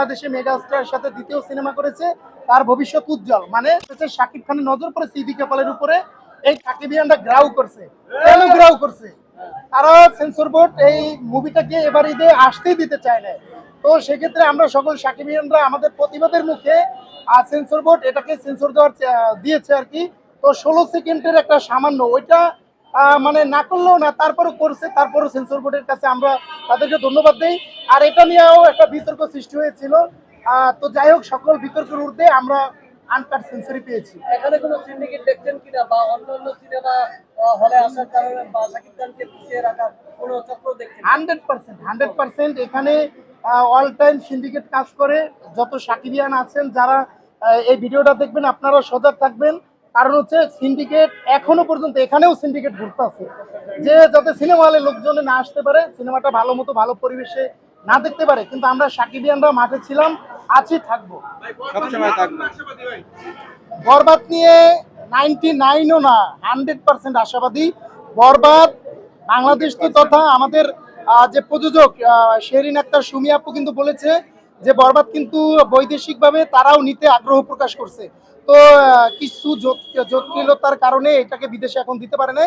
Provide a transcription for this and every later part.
বাংলাদেশে মেগাস্টার সাথে দ্বিতীয় সিনেমা করেছে, তার ভবিষ্যৎ উজ্জ্বল। মানে শাকিব খানের নজর পড়েছে ইদি কাপালের উপরে, এই সাকিবিয়ানরা গ্রাউ করছে। কেন গ্রাউ করছে? তারা সেন্সর বোর্ড এই মুভিটাকে এবার ঈদে আসতেই দিতে চায় না তো সেক্ষেত্রে আমরা সকল সাকিবিয়ানরা আমাদের প্রতিবাদের মুখে আর সেন্সর বোর্ড এটাকে সেন্সর দেওয়ার দিয়েছে আর কি। তো ষোলো সেকেন্ডের একটা সামান্য, ওইটা মানে না করলেও না তারপরও করছে তারপরও সেন্সর বোর্ডের কাছে আমরা তাদেরকে ধন্যবাদ দিই। আর এটা নিয়েও একটা বিতর্ক সৃষ্টি হয়েছিল। তো যাই হোক সকল বিতর্কের ঊর্ধ্বে আমরা আনকাট সেঞ্চুরি পেয়েছি। এখানে কোনো সিন্ডিকেট দেখছেন কিনা বা সিনেমা হলে আসার কারণে বা শাকিব খানকে পিছিয়ে রাখার কোনো চক্র দেখছেন? হান্ড্রেড পার্সেন্ট হান্ড্রেড পার্সেন্ট এখানে অল টাইম সিন্ডিকেট কাজ করে। যত সাকিবিয়ান আছেন যারা এই ভিডিওটা দেখবেন আপনারা সজাগ থাকবেন। কারণ হচ্ছে সিন্ডিকেট এখনও পর্যন্ত এখানেও সিন্ডিকেট ঘুরতে আছে। যে যাতে সিনেমা হলে লোকজনে না আসতে পারে সিনেমাটা ভালো মতো ভালো পরিবেশে না দেখতে পারে কিন্তু আমরা সাকিবিয়ানরা মাঠে ছিলাম আছি থাকব। বরবাদ নিয়ে নাইনটি নাইনও না হান্ড্রেড পার্সেন্ট আশাবাদী। বরবাদ বাংলাদেশ তো তথা আমাদের যে প্রযোজক শেরিন আক্তার সুমি আপু কিন্তু বলেছে যে বরবাদ কিন্তু বৈদেশিকভাবে তারাও নিতে আগ্রহ প্রকাশ করছে। তো কিছু জট- জটিলতার কারণে এটাকে বিদেশে এখন দিতে পারে না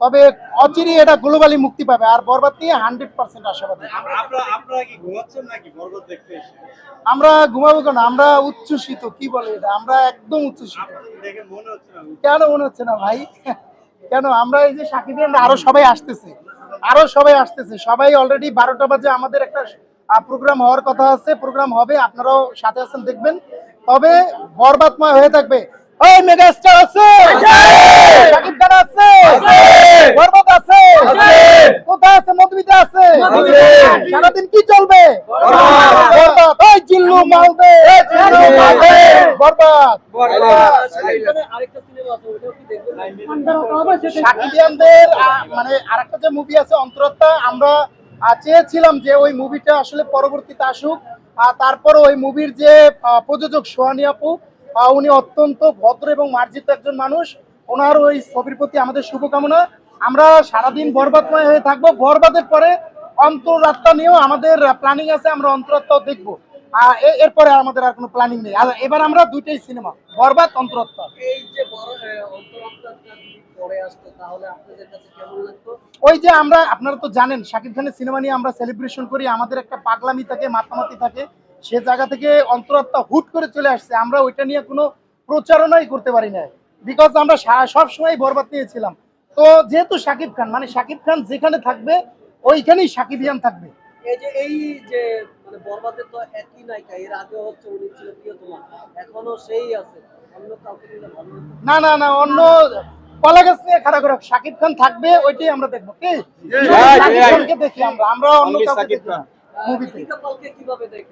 তবে অচিরে এটা গ্লোবালি মুক্তি পাবে আর বরবাদ নিয়ে হান্ড্রেড পার্সেন্ট আশাবাদী। আমরা ঘুমাবো কেন? আমরা উচ্ছ্বসিত কি বলে এটা? আমরা একদম উচ্ছ্বসিত। মনে কেন মনে হচ্ছে না ভাই? কেন? আমরা এই যে সাকিবিয়ানরা আরও সবাই আসতেছে। আরও সবাই আসতেছে। সবাই অলরেডি বারোটা বাজে আমাদের একটা প্রোগ্রাম হওয়ার কথা আছে প্রোগ্রাম হবে আপনারাও সাথে আছেন দেখবেন। তবে বরবাদময় হয়ে থাকবে। ওই মেগাস্টার আছে! সাকিব খান আছে! বরবাদ আছে! কোথায় আছে? মধুমিতা আছে! সারাদিন কি চলবে? ওই জিল্লু মালদে! বরবাদ! শাকিব খানের আরেকটা সিনেমা আছে ওটাও কি দেখবেন? সাকিবিয়ানদের মানে আরেকটা যে মুভি আছে অন্তরত্ত্বা আমরা চেয়েছিলাম যে ওই মুভিটা আসলে পরবর্তীতে আসুক। আর তারপর ওই মুভির যে প্রযোজক সোহানি আপু উনি অত্যন্ত ভদ্র এবং মার্জিত একজন মানুষ। ওনার ওই ছবির প্রতি আমাদের শুভকামনা। আমরা সারাদিন বরবাদময় হয়ে থাকব। বরবাদের পরে অন্তরাত্মা নিয়েও আমাদের প্ল্যানিং আছে, আমরা অন্তরাত্মাও দেখব। এরপরে আমাদের আর কোনো প্ল্যানিং নেই। এবার আমরা দুইটাই সিনেমা বরবাদ, অন্তরাত্মা। এই যে বড় অন্তরাত্মাটা যদি পরে আসতো তাহলে আপনাদের কাছে কেমন লাগতো? ওই যে আমরা আপনারা তো জানেন শাকিব খানের সিনেমা নিয়ে আমরা সেলিব্রেশন করি আমাদের একটা পাগলামি থাকে মাতামাতি থাকে সে জায়গা থেকে অন্তরাত্মা হুট করে চলে আসছে। আমরা ওইটা নিয়ে কোনো প্রচারণাই করতে পারি না বিকজ আমরা সব সময় বরবাদ নিয়েছিলাম তো যেহেতু শাকিব খান মানে শাকিব খান যেখানে থাকবে ওইখানেই শাকিবিয়ান থাকবে। এই যে এই যে মানে বরবাদের তো একই নায়িকা এর আগে হচ্ছে উনি ছিল প্রিয়তমা এখনও সেই আছে। অন্য কাউকে ভালো না না না অন্য কলা গাছ নিয়ে খারাপ করে শাকিব খান থাকবে ওইটাই আমরা দেখব কি? শাকিব খানকে দেখি আমরা আমরা অন্য কাউকে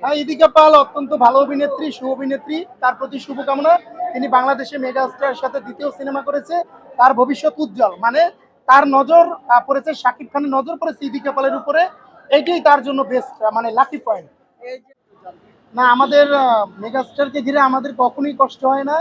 হ্যাঁ ইদিকা পাল অত্যন্ত ভালো অভিনেত্রী সু অভিনেত্রী তার প্রতি শুভকামনা। তিনি বাংলাদেশে মেগাস্টার সাথে দ্বিতীয় সিনেমা করেছে তার ভবিষ্যৎ উজ্জ্বল। মানে তার নজর আহ, পড়েছে শাকিব খানের নজর পড়েছে ইদিকা পালের উপরে। এটাই তার জন্য বেস্ট মানে লাকি পয়েন্ট না আমাদের মেগাস্টারকে ঘিরে আমাদের কখনোই কষ্ট হয় না।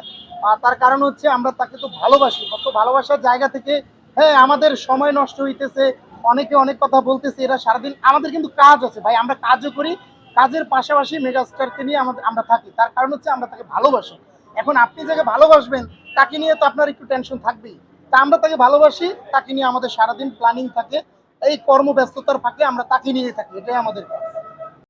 তার কারণ হচ্ছে আমরা তাকে তো ভালোবাসি। কত ভালোবাসার জায়গা থেকে হ্যাঁ আমাদের সময় নষ্ট হইতেছে, অনেকে অনেক কথা বলতেছে, এরা সারাদিন, আমাদের কিন্তু কাজ আছে। ভাই, আমরা কাজও করি, কাজের পাশাপাশি মেগাস্টারকে নিয়ে আমাদের, আমরা থাকি। তার কারণ হচ্ছে আমরা তাকে ভালোবাসি। এখন আপনি যাকে ভালোবাসবেন, তাকে নিয়ে তো আপনার একটু টেনশন থাকবেই। তা আমরা তাকে ভালোবাসি, তাকে নিয়ে আমাদের সারাদিন প্ল্যানিং থাকে, এই কর্মব্যস্ততার ফাঁকে আমরা তাকে নিয়ে থাকি, এটাই আমাদের কাজ।